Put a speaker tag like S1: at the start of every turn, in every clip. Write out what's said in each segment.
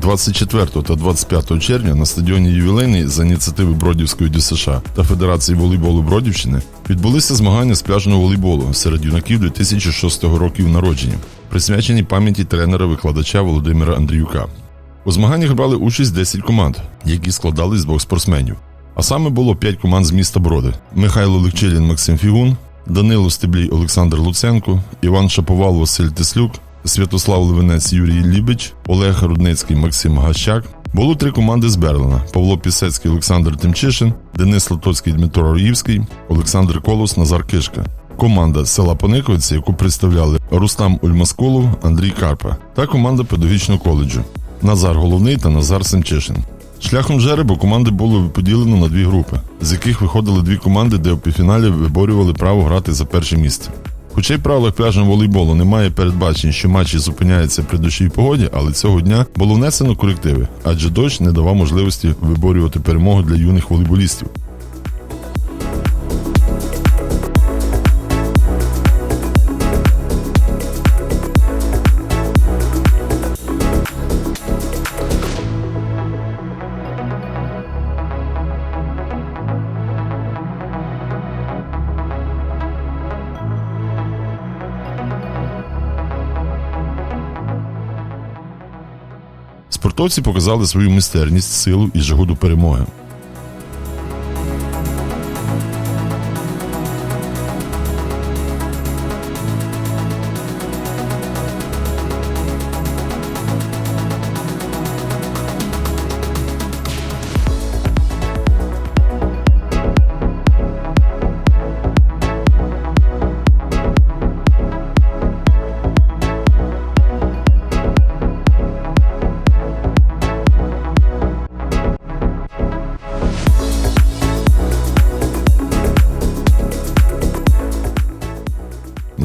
S1: 24 та 25 червня на стадіоні Ювілейний за ініціативи Бродівської ДЮСШ та Федерації волейболу Бродівщини відбулися змагання з пляжного волейболу серед юнаків 2006 років народження, присвячені пам'яті тренера-викладача Володимира Андріюка. У змаганнях брали участь 10 команд, які складались з двох спортсменів. А саме було 5 команд з міста Броди: Михайло Лекчилін, Максим Фігун, Данило Стеблій, Олександр Луценко, Іван Шаповал, Василь Теслюк, Святослав Левинець, Юрій Лібич, Олег Рудницький, Максим Гащак. Було три команди з Берлина: Павло Пісецький, Олександр Тимчишин, Денис Латоцький, Дмитро Роївський, Олександр Колос, Назар Кишка. Команда села Пониковиці, яку представляли Рустам Ульмаскулов, Андрій Карпа, та команда педагогічного коледжу Назар Головний та Назар Семчишин. Шляхом жеребу команди було поділено на дві групи, з яких виходили дві команди, де у півфіналі виборювали право грати за перше місце. Хоча й правилах пляжного волейболу немає передбачень, що матчі зупиняються при дощій погоді, але цього дня було внесено корективи, адже дощ не давав можливості виборювати перемогу для юних волейболістів. Спортовці показали свою майстерність, силу і жагу до перемоги.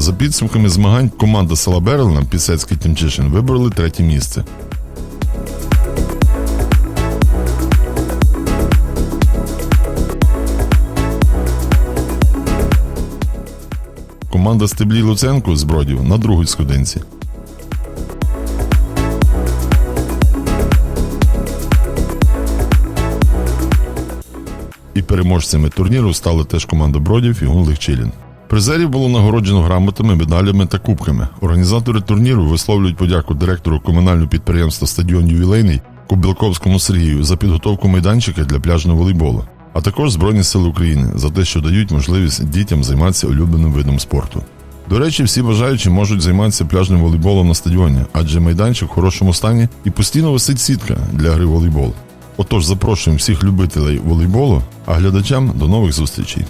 S1: За підсумками змагань команда села Берлина Пісецький Тімчишин вибороли третє місце. Команда Стеблій Луценко з Бродів на другій сходинці. І переможцями турніру стали теж команда Бродів і Гун Легчилін. Призерів було нагороджено грамотами, медалями та кубками. Організатори турніру висловлюють подяку директору комунального підприємства Стадіон Ювілейний Кобілковському Сергію за підготовку майданчика для пляжного волейболу, а також Збройні Сили України за те, що дають можливість дітям займатися улюбленим видом спорту. До речі, всі бажаючі можуть займатися пляжним волейболом на стадіоні, адже майданчик в хорошому стані і постійно висить сітка для гри в волейбол. Отож, запрошуємо всіх любителей волейболу, а глядачам до нових зустрічей.